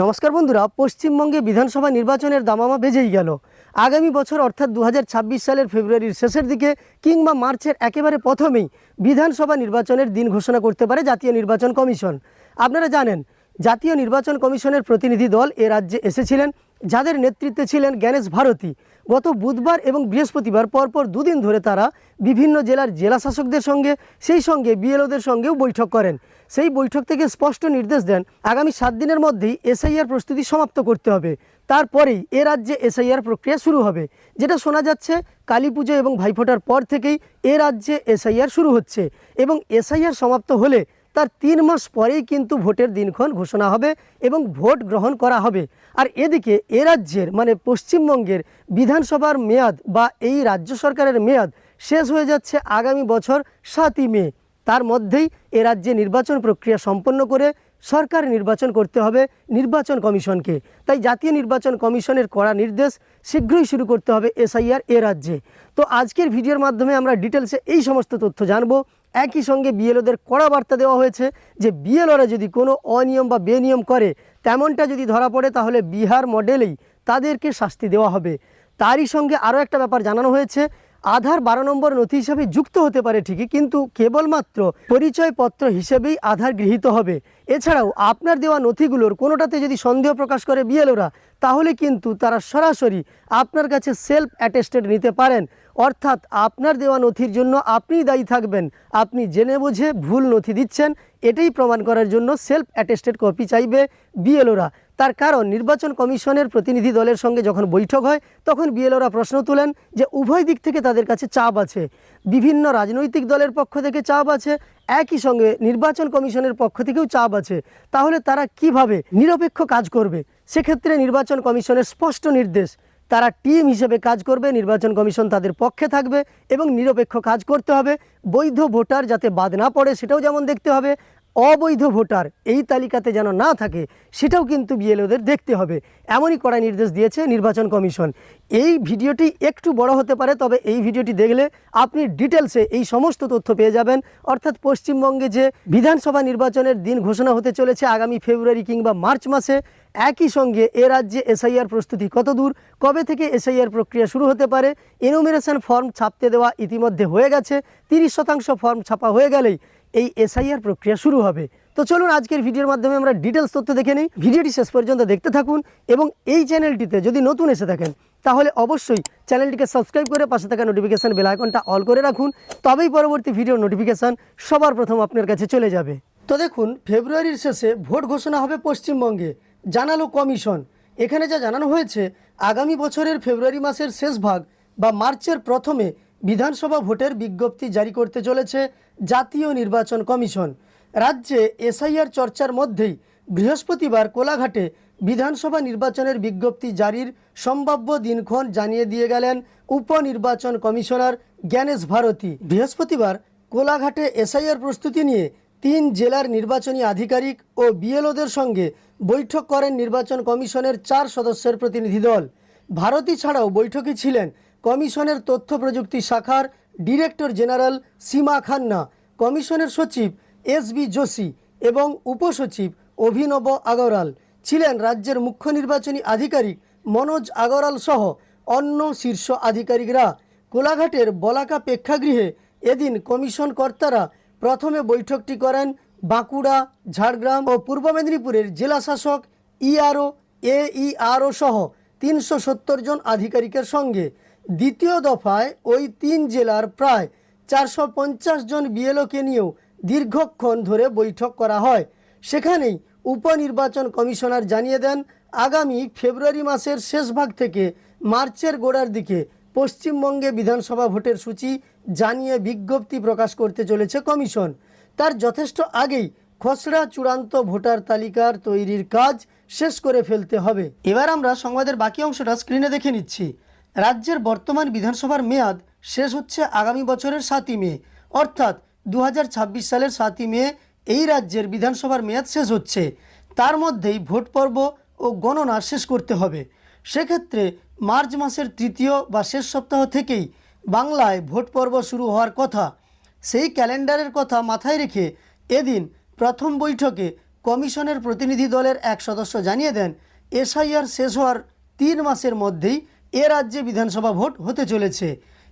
নমস্কার বন্ধুরা, পশ্চিমবঙ্গে বিধানসভা নির্বাচনের দামামা বেজেই গেল। আগামী বছর অর্থাৎ দু হাজার ছাব্বিশ সালের ফেব্রুয়ারির শেষের দিকে কিংবা মার্চের একেবারে প্রথমেই বিধানসভা নির্বাচনের দিন ঘোষণা করতে পারে জাতীয় নির্বাচন কমিশন। আপনারা জানেন, জাতীয় নির্বাচন কমিশনের প্রতিনিধি দল এ রাজ্যে এসেছিলেন, যাদের নেতৃত্বে ছিলেন জ্ঞানেশ ভারতী। গত বুধবার এবং বৃহস্পতিবার পরপর দুদিন ধরে তারা বিভিন্ন জেলার জেলা শাসকদের সঙ্গে, সেই সঙ্গে বিএলওদের সঙ্গেও বৈঠক করেন। সেই বৈঠক থেকে স্পষ্ট নির্দেশ দেন, আগামী সাত দিনের মধ্যেই এসআইআর প্রস্তুতি সমাপ্ত করতে হবে। তারপরেই এ রাজ্যে এসআইআর প্রক্রিয়া শুরু হবে, যেটা শোনা যাচ্ছে কালী পুজো এবং ভাইফোঁটার পর থেকেই এ রাজ্যে এসআইআর শুরু হচ্ছে। এবং এসআইআর সমাপ্ত হলে তার তিন মাস পরেই কিন্তু ভোটের দিনক্ষণ ঘোষণা হবে এবং ভোট গ্রহণ করা হবে। আর এদিকে এ রাজ্যের মানে পশ্চিমবঙ্গের বিধানসভার মেয়াদ বা এই রাজ্য সরকারের মেয়াদ শেষ হয়ে যাচ্ছে আগামী বছর সাতই মে। তার মধ্যেই এ রাজ্যে নির্বাচন প্রক্রিয়া সম্পন্ন করে সরকার নির্বাচন করতে হবে নির্বাচন কমিশনকে। তাই জাতীয় নির্বাচন কমিশনের কড়া নির্দেশ শীঘ্রই শুরু করতে হবে এসআইআর এ রাজ্যে। তো আজকের ভিডিওর মাধ্যমে আমরা ডিটেলসে এই সমস্ত তথ্য জানব। একই সঙ্গে বিএলওদের কড়া বার্তা দেওয়া হয়েছে যে বিএলওরা যদি কোনো অনিয়ম বা বেনিয়ম করে, তেমনটা যদি ধরা পড়ে, তাহলে বিহার মডেলেই তাদেরকে শাস্তি দেওয়া হবে। তারই সঙ্গে আরও একটা ব্যাপার জানানো হয়েছে আধার বারো নম্বর নথি হিসাবে যুক্ত হতে পারে ঠিকই, কিন্তু কেবলমাত্র পরিচয়পত্র হিসেবেই আধার গৃহীত হবে। এছাড়াও আপনার দেওয়া নথিগুলোর কোনোটাতে যদি সন্দেহ প্রকাশ করে বিএলওরা, তাহলে কিন্তু তারা সরাসরি আপনার কাছে সেলফ অ্যাটেস্টেড নিতে পারেন। অর্থাৎ আপনার দেওয়া নথির জন্য আপনিই দায়ী থাকবেন। আপনি জেনে বুঝে ভুল নথি দিচ্ছেন, এটাই প্রমাণ করার জন্য সেলফ অ্যাটেস্টেড কপি চাইবে বিএলওরা। তার কারণ নির্বাচন কমিশনের প্রতিনিধি দলের সঙ্গে যখন বৈঠক হয়, তখন বিএলওরা প্রশ্ন তুলেন যে উভয় দিক থেকে তাদের কাছে চাপ আছে। বিভিন্ন রাজনৈতিক দলের পক্ষ থেকে চাপ আছে, একই সঙ্গে নির্বাচন কমিশনের পক্ষ থেকেও চাপ আছে। তাহলে তারা কীভাবে নিরপেক্ষ কাজ করবে? সেক্ষেত্রে নির্বাচন কমিশনের স্পষ্ট নির্দেশ, তারা টিম হিসেবে কাজ করবে, নির্বাচন কমিশন তাদের পক্ষে থাকবে এবং নিরপেক্ষ কাজ করতে হবে। বৈধ ভোটার যাতে বাদ না পড়ে, সেটাও যেমন দেখতে হবে অবৈধ ভোটার এই তালিকাতে যেন না থাকে, সেটাও কিন্তু বিএলওদের দেখতে হবে। এমনই কড়া নির্দেশ দিয়েছে নির্বাচন কমিশন। এই ভিডিওটি একটু বড় হতে পারে, তবে এই ভিডিওটি দেখলে আপনি ডিটেলসে এই সমস্ত তথ্য পেয়ে যাবেন। অর্থাৎ পশ্চিমবঙ্গে যে বিধানসভা নির্বাচনের দিন ঘোষণা হতে চলেছে আগামী ফেব্রুয়ারি কিংবা মার্চ মাসে, একই সঙ্গে এ রাজ্যে এসআইআর প্রস্তুতি কত দূর, কবে থেকে এসআইআর প্রক্রিয়া শুরু হতে পারে এনুমিনেশন ফর্ম ছাপতে দেওয়া ইতিমধ্যে হয়ে গেছে। তিরিশ শতাংশ ফর্ম ছাপা হয়ে গেলেই এই এসআইআর প্রক্রিয়া শুরু হবে। তো চলুন আজকের ভিডিওর মাধ্যমে আমরা ডিটেলস তথ্য দেখে নিই। ভিডিওটি শেষ পর্যন্ত দেখতে থাকুন এবং এই চ্যানেলটিতে যদি নতুন এসে থাকেন, তাহলে অবশ্যই চ্যানেলটিকে সাবস্ক্রাইব করে পাশে থাকা নোটিফিকেশান বেল আইকনটা অল করে রাখুন। তবেই পরবর্তী ভিডিও নোটিফিকেশান সবার প্রথম আপনার কাছে চলে যাবে। তো দেখুন, ফেব্রুয়ারির শেষে ভোট ঘোষণা হবে পশ্চিমবঙ্গে, জানালো কমিশন। এখানে যা জানানো হয়েছে, আগামী বছরের ফেব্রুয়ারি মাসের শেষ ভাগ বা মার্চের প্রথমে বিধানসভা ভোটের বিজ্ঞপ্তি জারি করতে চলেছে জাতীয় নির্বাচন কমিশন। রাজ্যে এসআইআর চর্চার মধ্যেই বৃহস্পতিবার কোলাঘাটে বিধানসভা নির্বাচনের বিজ্ঞপ্তি জারির সম্ভাব্য দিনক্ষণ জানিয়ে দিয়ে গেলেন উপনির্বাচন কমিশনার জ্ঞানেশ ভারতী। বৃহস্পতিবার কোলাঘাটে এসআইআর প্রস্তুতি নিয়ে তিন জেলার নির্বাচনী আধিকারিক ও বিএলওদের সঙ্গে বৈঠক করেন নির্বাচন কমিশনের চার সদস্যের প্রতিনিধি দল। ভারতী ছাড়াও বৈঠকে ছিলেন কমিশনের তথ্য প্রযুক্তি শাখার ডিরেক্টর জেনারেল সীমা খান্না, কমিশনের সচিব এস বি যোশী এবং উপসচিব অভিনব আগরওয়াল ছিলেন রাজ্যের মুখ্য নির্বাচনী আধিকারিক মনোজ আগরওয়াল সহ অন্য শীর্ষ আধিকারিকরা। কোলাঘাটের বলাকা প্রেক্ষাগৃহে এদিন কমিশন কর্তারা প্রথমে বৈঠকটি করেন বাঁকুড়া, ঝাড়গ্রাম ও পূর্ব মেদিনীপুরের জেলা শাসক ইআরও এইআরও সহ তিনশো সত্তর জন আধিকারিকের সঙ্গে। দ্বিতীয় দফায় ওই তিন জেলার প্রায় চারশো পঞ্চাশ জন বিএলওকে নিয়েও দীর্ঘক্ষণ ধরে বৈঠক করা হয়। সেখানেই উপনির্বাচন কমিশনার জানিয়ে দেন, আগামী ফেব্রুয়ারি মাসের শেষ ভাগ থেকে মার্চের গোড়ার দিকে পশ্চিমবঙ্গে বিধানসভা ভোটের সূচি জানিয়ে বিজ্ঞপ্তি প্রকাশ করতে চলেছে কমিশন। তার যথেষ্ট আগেই খসড়া চূড়ান্ত ভোটার তালিকার তৈরির কাজ শেষ করে ফেলতে হবে। এবার আমরা সংবাদের বাকি অংশটা স্ক্রিনে দেখে নিচ্ছি। রাজ্যের বর্তমান বিধানসভার মেয়াদ শেষ হচ্ছে আগামী বছরের সাতই মে। অর্থাৎ দু হাজার ছাব্বিশ সালের সাতই মে এই রাজ্যের বিধানসভার মেয়াদ শেষ হচ্ছে। তার মধ্যেই ভোট পর্ব ও গণনা শেষ করতে হবে। সেক্ষেত্রে মার্চ মাসের তৃতীয় বা শেষ সপ্তাহ থেকেই বাংলায় ভোট পর্ব শুরু হওয়ার কথা। সেই ক্যালেন্ডারের কথা মাথায় রেখে এদিন প্রথম বৈঠকে কমিশনের প্রতিনিধি দলের এক সদস্য জানিয়ে দেন, এসআইআর শেষ হওয়ার তিন মাসের মধ্যেই এ রাজ্যে বিধানসভা ভোট হতে চলেছে।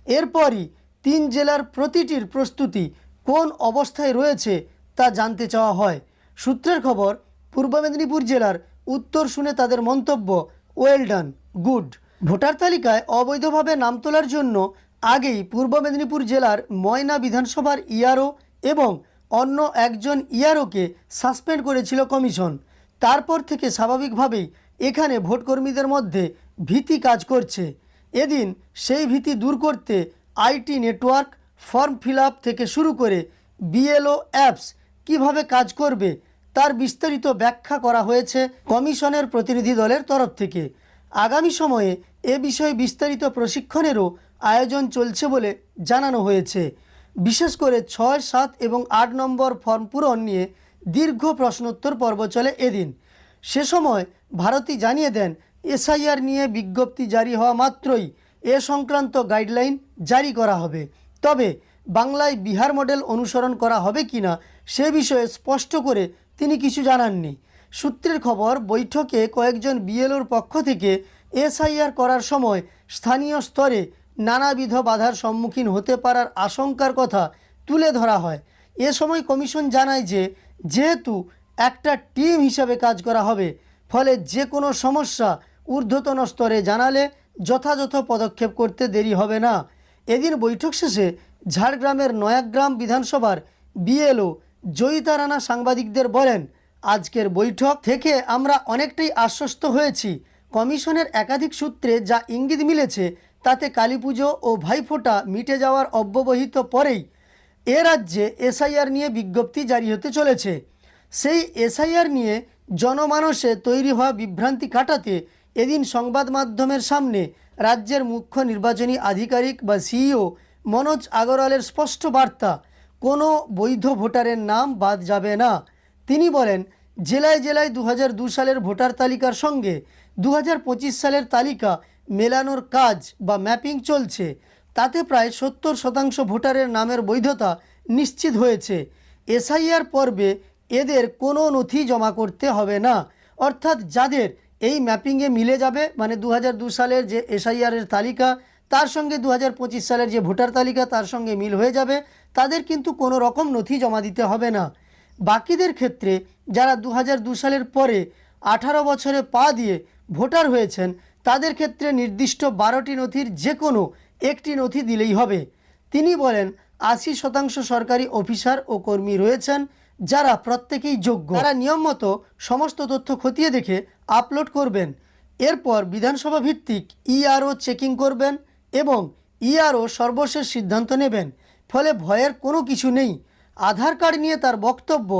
এরপরই তিন জেলার প্রতিটির প্রস্তুতি কোন অবস্থায় রয়েছে তা জানতে চাওয়া হয়। সূত্রের খবর, পূর্ব মেদিনীপুর জেলার উত্তর শুনে তাদের মন্তব্য ওয়েল ডান গুড ভোটার তালিকায় অবৈধভাবে নাম তোলার জন্য আগেই পূর্ব মেদিনীপুর জেলার ময়না বিধানসভার ইআরও এবং অন্য একজন ইআরওকে সাসপেন্ড করেছিল কমিশন। তারপর থেকে স্বাভাবিকভাবেই এখানে ভোটকর্মীদের মধ্যে ভীতি কাজ করছে। এদিন সেই ভীতি দূর করতে আইটি নেটওয়ার্ক, ফর্ম ফিল থেকে শুরু করে বিএলও অ্যাপস কীভাবে কাজ করবে তার বিস্তারিত ব্যাখ্যা করা হয়েছে কমিশনের প্রতিনিধি দলের তরফ থেকে। আগামী সময়ে এ বিষয়ে বিস্তারিত প্রশিক্ষণেরও আয়োজন চলছে বলে জানানো হয়েছে। বিশেষ করে ছয়, সাত এবং আট নম্বর ফর্ম পূরণ নিয়ে দীর্ঘ প্রশ্নোত্তর পর্ব চলে এদিন। সে সময় ভারতী জানিয়ে দেন এসআইআর নিয়ে বিজ্ঞপ্তি জারি হওয়া মাত্রই এ সংক্রান্ত গাইডলাইন জারি করা হবে। তবে বাংলায় বিহার মডেল অনুসরণ করা হবে কিনা সে বিষয়ে স্পষ্ট করে তিনি কিছু জানাননি। সূত্রের খবর, বৈঠকে কয়েকজন বিএলওর পক্ষ থেকে এসআইআর করার সময় স্থানীয় স্তরে নানাবিধ বাধার সম্মুখীন হতে পারার আশঙ্কার কথা তুলে ধরা হয়। এ সময় কমিশন জানায় যে, যেহেতু একটা টিম হিসাবে কাজ করা হবে, ফলে যে কোনো সমস্যা ঊর্ধ্বতন স্তরে জানালে যথাযথ পদক্ষেপ করতে দেরি হবে না। এদিন বৈঠক শেষে ঝাড়গ্রামের নয়াগ্রাম বিধানসভার বিএলও জয়িতা রানা সাংবাদিকদের বলেন, আজকের বৈঠক থেকে আমরা অনেকটাই আশ্বস্ত হয়েছি। কমিশনের একাধিক সূত্রে যা ইঙ্গিত মিলেছে, তাতে কালীপুজো ও ভাইফোঁটা মিটে যাওয়ার অব্যবহিত পরেই এ রাজ্যে এসআইআর নিয়ে বিজ্ঞপ্তি জারি হতে চলেছে। সেই এসআইআর নিয়ে জনমানসে তৈরি হওয়া বিভ্রান্তি কাটাতে এদিন সংবাদ মাধ্যমের সামনে রাজ্যের মুখ্য নির্বাচনী আধিকারিক বা সিইও মনোজ আগরওয়ালের স্পষ্ট বার্তা, কোনো বৈধ ভোটারের নাম বাদ যাবে না। তিনি বলেন, জেলায় জেলায় দু সালের ভোটার তালিকার সঙ্গে দু হাজার পঁচিশ সালের তালিকা মেলানোর কাজ বা ম্যাপিং চলছে। তাতে প্রায় সত্তর শতাংশ ভোটারের নামের বৈধতা নিশ্চিত হয়েছে। এসআইআর পর্বে এদের কোনো নথি জমা করতে হবে না। অর্থাৎ যাদের এই ম্যাপিংয়ে মিলে যাবে মানে দু সালের যে এসআইআরের তালিকা, তার সঙ্গে দু হাজার পঁচিশ সালের যে ভোটার তালিকা, তার সঙ্গে মিল হয়ে যাবে। তাদের কিন্তু কোনো রকম নথি জমা দিতে হবে না। বাকিদের ক্ষেত্রে যারা দু সালের পরে আঠারো বছরে পা দিয়ে ভোটার হয়েছেন, তাদের ক্ষেত্রে নির্দিষ্ট বারোটি নথির যে কোনো একটি নথি দিলেই হবে। তিনি বলেন, আশি শতাংশ সরকারি অফিসার ও কর্মী রয়েছেন। যারা প্রত্যেকেই যোগ্য। তারা নিয়ম মতো সমস্ত তথ্য খতিয়ে দেখে আপলোড করবেন। এরপর বিধানসভা ভিত্তিক ইআরও চেকিং করবেন এবং ইআরও সর্বশেষ সিদ্ধান্ত নেবেন। ফলে ভয়ের কোনো কিছু নেই। আধার কার্ড নিয়ে তার বক্তব্য,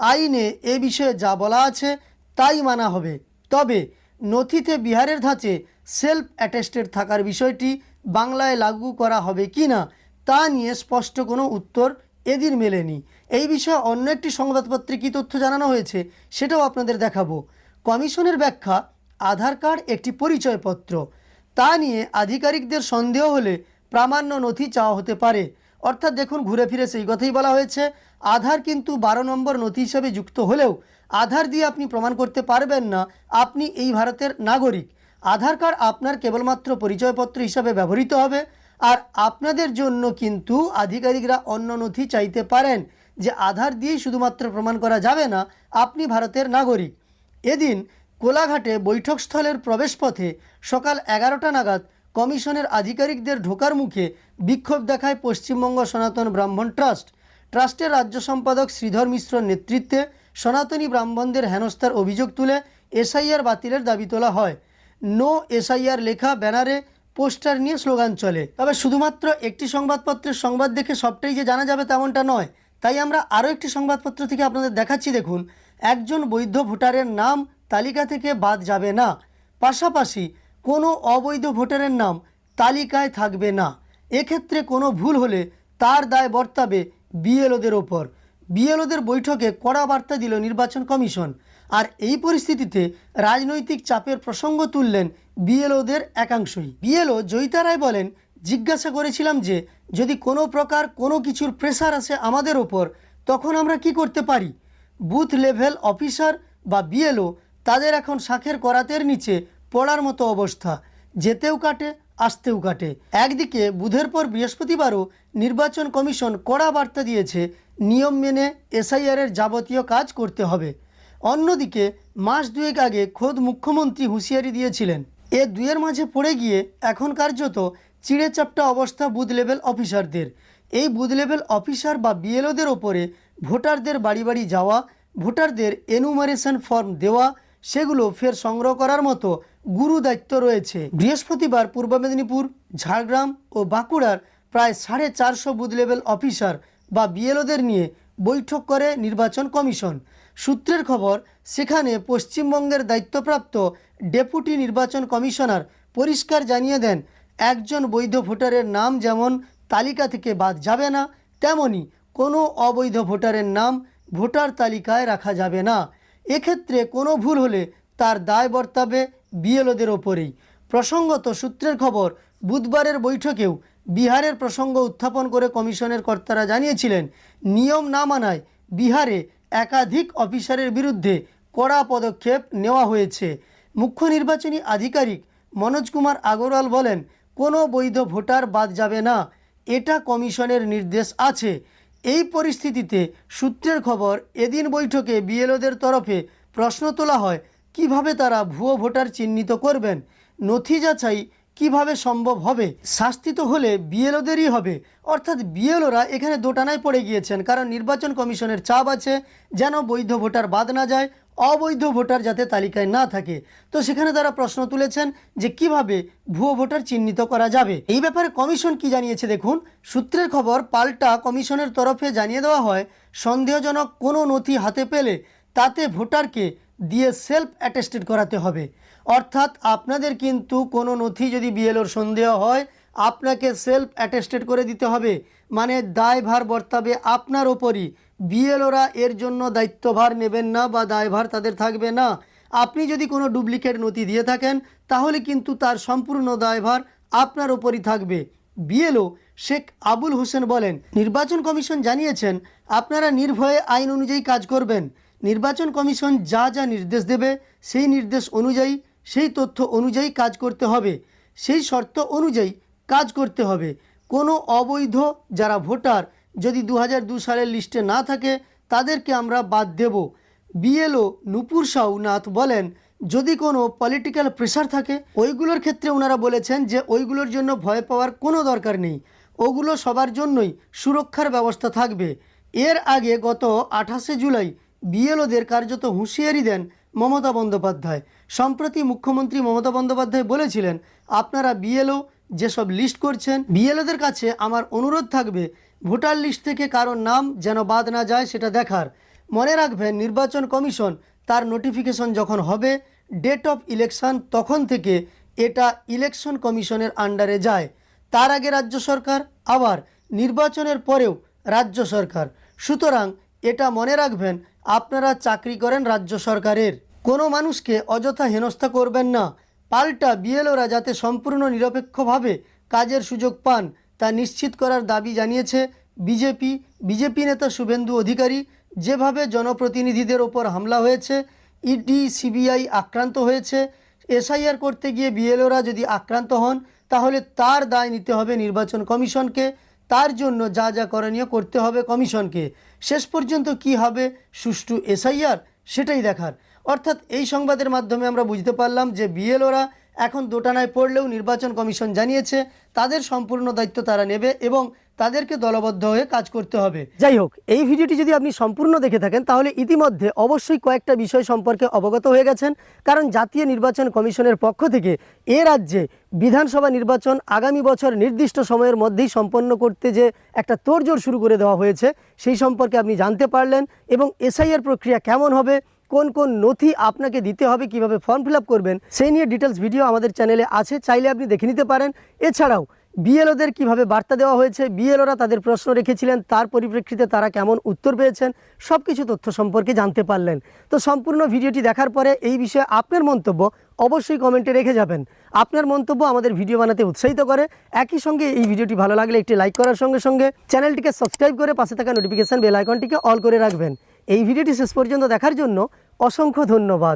আইনে এ বিষয়ে যা বলা আছে তাই মানা হবে। তবে নথিতে বিহারের ধাঁচে সেলফ অ্যাটেস্টেড থাকার বিষয়টি বাংলায় লাগু করা হবে কি না তা নিয়ে স্পষ্ট কোনো উত্তর এদিন মেলেনি। এই বিষয়ে অন্য একটি সংবাদপত্রে কী তথ্য জানানো হয়েছে সেটাও আপনাদের দেখাবো। কমিশনের ব্যাখ্যা, আধার কার্ড একটি পরিচয়পত্র। তা নিয়ে আধিকারিকদের সন্দেহ হলে প্রামাণ্য নথি চাওয়া হতে পারে। অর্থাৎ দেখুন, ঘুরে ফিরে সেই কথাই বলা হয়েছে। আধার কিন্তু বারো নম্বর নথি হিসাবে যুক্ত হলেও আধার দিয়ে আপনি প্রমাণ করতে পারবেন না, আপনি এই ভারতের নাগরিক। আধার কার্ড আপনার কেবলমাত্র পরিচয়পত্র হিসাবে ব্যবহৃত হবে। আর আপনাদের জন্য কিন্তু আধিকারিকরা অন্য নথি চাইতে পারেন যে আধার দিয়েই শুধুমাত্র প্রমাণ করা যাবে না, আপনি ভারতের নাগরিক। এদিন কোলাঘাটে বৈঠকস্থলের প্রবেশপথে সকাল এগারোটা নাগাদ কমিশনের আধিকারিকদের ঢোকার মুখে বিক্ষোভ দেখায় পশ্চিমবঙ্গ সনাতন ব্রাহ্মণ ট্রাস্ট। ট্রাস্টের রাজ্য সম্পাদক শ্রীধর মিশ্রর নেতৃত্বে সনাতনী ব্রাহ্মণদের হেনস্থার অভিযোগ তুলে এসআইআর বাতিলের দাবি তোলা হয়। নো এসআইআর লেখা ব্যানারে পোস্টার নিয়ে স্লোগান চলে। তবে শুধুমাত্র একটি সংবাদপত্রের সংবাদ দেখে সবটাই যে জানা যাবে তেমনটা নয়। তাই আমরা আরও একটি সংবাদপত্র থেকে আপনাদের দেখাচ্ছি, দেখুন। একজন বৈধ ভোটারের নাম তালিকা থেকে বাদ যাবে না। পাশাপাশি কোনো অবৈধ ভোটারের নাম তালিকায় থাকবে না। এক্ষেত্রে কোনো ভুল হলে তার দায় বর্তাবে বিএলওদের ওপর। বিএলওদের বৈঠকে কড়া বার্তা দিল নির্বাচন কমিশন। আর এই পরিস্থিতিতে রাজনৈতিক চাপের প্রসঙ্গ তুললেন বিএলওদের একাংশই। বিএলও জয়িতা রায় বলেন, জিজ্ঞাসা করেছিলাম যে, যদি কোনো প্রকার কোনো কিছুর প্রেসার আসে আমাদের ওপর, তখন আমরা কি করতে পারি? বুথ লেভেল অফিসার বা বিএলও তাদের এখন শাখের করাতের নিচে পড়ার মতো অবস্থা। যেতেও কাটে, আসতেও কাটে। একদিকে বুধের পর বৃহস্পতিবারও নির্বাচন কমিশন কড়া বার্তা দিয়েছে, নিয়ম মেনে এসআইআরের যাবতীয় কাজ করতে হবে। অন্যদিকে, মাস দুয়েক আগে খোদ মুখ্যমন্ত্রী হুঁশিয়ারি দিয়েছিলেন। এ দুয়ের মাঝে পড়ে গিয়ে এখন কার্যত চিড়ে চাপটা অবস্থা বুথ লেভেল অফিসারদের। এই বুথ লেভেল অফিসার বা বিএলওদের ওপরে ভোটারদের বাড়ি বাড়ি যাওয়া, ভোটারদের এনুমারেশন ফর্ম দেওয়া, সেগুলো ফের সংগ্রহ করার মতো গুরু দায়িত্ব রয়েছে। বৃহস্পতিবার পূর্ব মেদিনীপুর, ঝাড়গ্রাম ও বাঁকুড়ার প্রায় সাড়ে চারশো বুথ লেভেল অফিসার বা বিএলওদের নিয়ে বৈঠক করে নির্বাচন কমিশন। সূত্রের খবর, সেখানে পশ্চিমবঙ্গের দায়িত্বপ্রাপ্ত ডেপুটি নির্বাচন কমিশনার পরিষ্কার জানিয়ে দেন, একজন বৈধ ভোটারের নাম যেমন তালিকা থেকে বাদ যাবে না, তেমনি কোনো অবৈধ ভোটারের নাম ভোটার তালিকায় রাখা যাবে না। এক্ষেত্রে কোনো ভুল হলে তার দায় বর্তাবে বিএলওদের ওপরেই। প্রসঙ্গত সূত্রের খবর, বুধবারের বৈঠকেও বিহারের প্রসঙ্গ উত্থাপন করে কমিশনের কর্তারা জানিয়েছিলেন, নিয়ম না মানায় বিহারে একাধিক অফিসারের বিরুদ্ধে কড়া পদক্ষেপ নেওয়া হয়েছে। মুখ্য নির্বাচনী আধিকারিক মনোজ কুমার আগরওয়াল বলেন, কোনো বৈধ ভোটার বাদ যাবে না। এটা কমিশনের নির্দেশ আছে। এই পরিস্থিতিতে সূত্রের খবর, এদিন বৈঠকে বিএলওদের তরফে প্রশ্ন তোলা হয়, কীভাবে তারা ভুয়ো ভোটার চিহ্নিত করবেন? নথি যাচাই কীভাবে সম্ভব হবে? শাস্তি তো হলে বিএলওদেরই হবে। অর্থাৎ বিএলওরা এখানে দোটানায় পড়ে গিয়েছেন, কারণ নির্বাচন কমিশনের চাপ আছে যেন বৈধ ভোটার বাদ না যায়, অবৈধ ভোটার যাতে তালিকায় না থাকে। তো সেখানে তারা প্রশ্ন তুলেছেন যে কীভাবে ভুয়ো ভোটার চিহ্নিত করা যাবে? এই ব্যাপারে কমিশন কি জানিয়েছে দেখুন? সূত্রের খবর পাল্টা কমিশনের তরফে জানিয়ে দেওয়া হয়, সন্দেহজনক কোনো নথি হাতে পেলে তাতে ভোটারকে দিয়ে সেলফ অ্যাটেস্টেড করাতে হবে। অর্থাৎ আপনাদের কিন্তু কোনো নথি যদি বিএলওর সন্দেহ হয়, আপনাকে সেলফ অ্যাটেস্টেড করে দিতে হবে। মানে দায়ভার বর্তাবে আপনার ওপরই। বিএলওরা এর জন্য দায়িত্বভার নেবেন না বা দায়ভার তাদের থাকবে না। আপনি যদি কোনো ডুপ্লিকেট নথি দিয়ে থাকেন, তাহলে কিন্তু তার সম্পূর্ণ দায়ভার আপনার ওপরই থাকবে। বিএলও শেখ আবুল হোসেন বলেন, নির্বাচন কমিশন জানিয়েছেন, আপনারা নির্ভয়ে আইন অনুযায়ী কাজ করবেন। নির্বাচন কমিশন যা যা নির্দেশ দেবে, সেই নির্দেশ অনুযায়ী সেই তথ্য অনুযায়ী কাজ করতে হবে। সেই শর্ত অনুযায়ী কাজ করতে হবে। কোনো অবৈধ যারা ভোটার যদি দু দু সালের লিস্টে না থাকে, তাদেরকে আমরা বাদ দেব। বিএলও নুপুর সাউনাথ বলেন, যদি কোনো পলিটিক্যাল প্রেশার থাকে, ওইগুলোর ক্ষেত্রে ওনারা বলেছেন যে ওইগুলোর জন্য ভয় পাওয়ার কোনো দরকার নেই। ওগুলো সবার জন্যই সুরক্ষার ব্যবস্থা থাকবে। এর আগে গত আঠাশে জুলাই বিএলওদের কার্যত হুঁশিয়ারি দেন মমতা বন্দ্যোপাধ্যায়। সম্প্রতি মুখ্যমন্ত্রী মমতা বন্দ্যোপাধ্যায় বলেছিলেন, আপনারা বিএলও যেসব লিস্ট করছেন, বিএলওদের কাছে আমার অনুরোধ থাকবে, ভোটার লিস্ট থেকে কারোর নাম যেন বাদ না যায় সেটা দেখার। মনে রাখবেন, নির্বাচন কমিশন তার নোটিফিকেশন যখন হবে, ডেট অফ ইলেকশন তখন থেকে এটা ইলেকশন কমিশনের আন্ডারে যায়। তার আগে রাজ্য সরকার, আবার নির্বাচনের পরেও রাজ্য সরকার। সুতরাং এটা মনে রাখবেন আপনারা চাকরি করেন রাজ্য সরকারের। কোনো মানুষকে অযথা হেনস্থা করবেন না। পাল্টা বিএলওরা যাতে সম্পূর্ণ নিরপেক্ষভাবে কাজের সুযোগ পান, তা নিশ্চিত করার দাবি জানিয়েছে বিজেপি। বিজেপি নেতা শুভেন্দু অধিকারী যেভাবে জনপ্রতিনিধিদের ওপর হামলা হয়েছে, ইডি, সিবিআই আক্রান্ত হয়েছে, এসআইআর করতে গিয়ে বিএলওরা যদি আক্রান্ত হন, তাহলে তার দায় নিতে হবে নির্বাচন কমিশনকে। তার জন্য যা যা করণীয় করতে হবে কমিশনকে। শেষ পর্যন্ত কি হবে? সুষ্ঠু এসআইআর, সেটাই দেখার। অর্থাৎ এই সংবাদের মাধ্যমে আমরা বুঝতে পারলাম যে বিএলওরা এখন দোটানায় পড়লেও নির্বাচন কমিশন জানিয়েছে, তাদের সম্পূর্ণ দায়িত্ব তারা নেবে এবং তাদেরকে দলবদ্ধ হয়ে কাজ করতে হবে। যাই হোক, এই ভিডিওটি যদি আপনি সম্পূর্ণ দেখে থাকেন, তাহলে ইতিমধ্যে অবশ্যই কয়েকটা বিষয় সম্পর্কে অবগত হয়ে গেছেন। কারণ জাতীয় নির্বাচন কমিশনের পক্ষ থেকে এ রাজ্যে বিধানসভা নির্বাচন আগামী বছর নির্দিষ্ট সময়ের মধ্যেই সম্পন্ন করতে যে একটা তোড়জোড় শুরু করে দেওয়া হয়েছে, সেই সম্পর্কে আপনি জানতে পারলেন এবং এসআইআর প্রক্রিয়া কেমন হবে, কোন কোন নথি আপনাকে দিতে হবে, কীভাবে ফর্ম ফিল করবেন, সেই নিয়ে ডিটেলস ভিডিও আমাদের চ্যানেলে আছে, চাইলে আপনি দেখে নিতে পারেন। এছাড়াও বিএলওদের কীভাবে বার্তা দেওয়া হয়েছে, বিএলওরা তাদের প্রশ্ন রেখেছিলেন, তার পরিপ্রেক্ষিতে তারা কেমন উত্তর পেয়েছেন সব কিছু তথ্য সম্পর্কে জানতে পারলেন। তো সম্পূর্ণ ভিডিওটি দেখার পরে এই বিষয়ে আপনার মন্তব্য অবশ্যই কমেন্টে রেখে যাবেন। আপনার মন্তব্য আমাদের ভিডিও বানাতে উৎসাহিত করে, একই সঙ্গে এই ভিডিওটি ভালো লাগলে একটি লাইক করার সঙ্গে সঙ্গে চ্যানেলটিকে সাবস্ক্রাইব করে পাশে থাকা নোটিফিকেশান বেল আইকনটিকে অল করে রাখবেন। এই ভিডিওটি শেষ পর্যন্ত দেখার জন্য অসংখ্য ধন্যবাদ।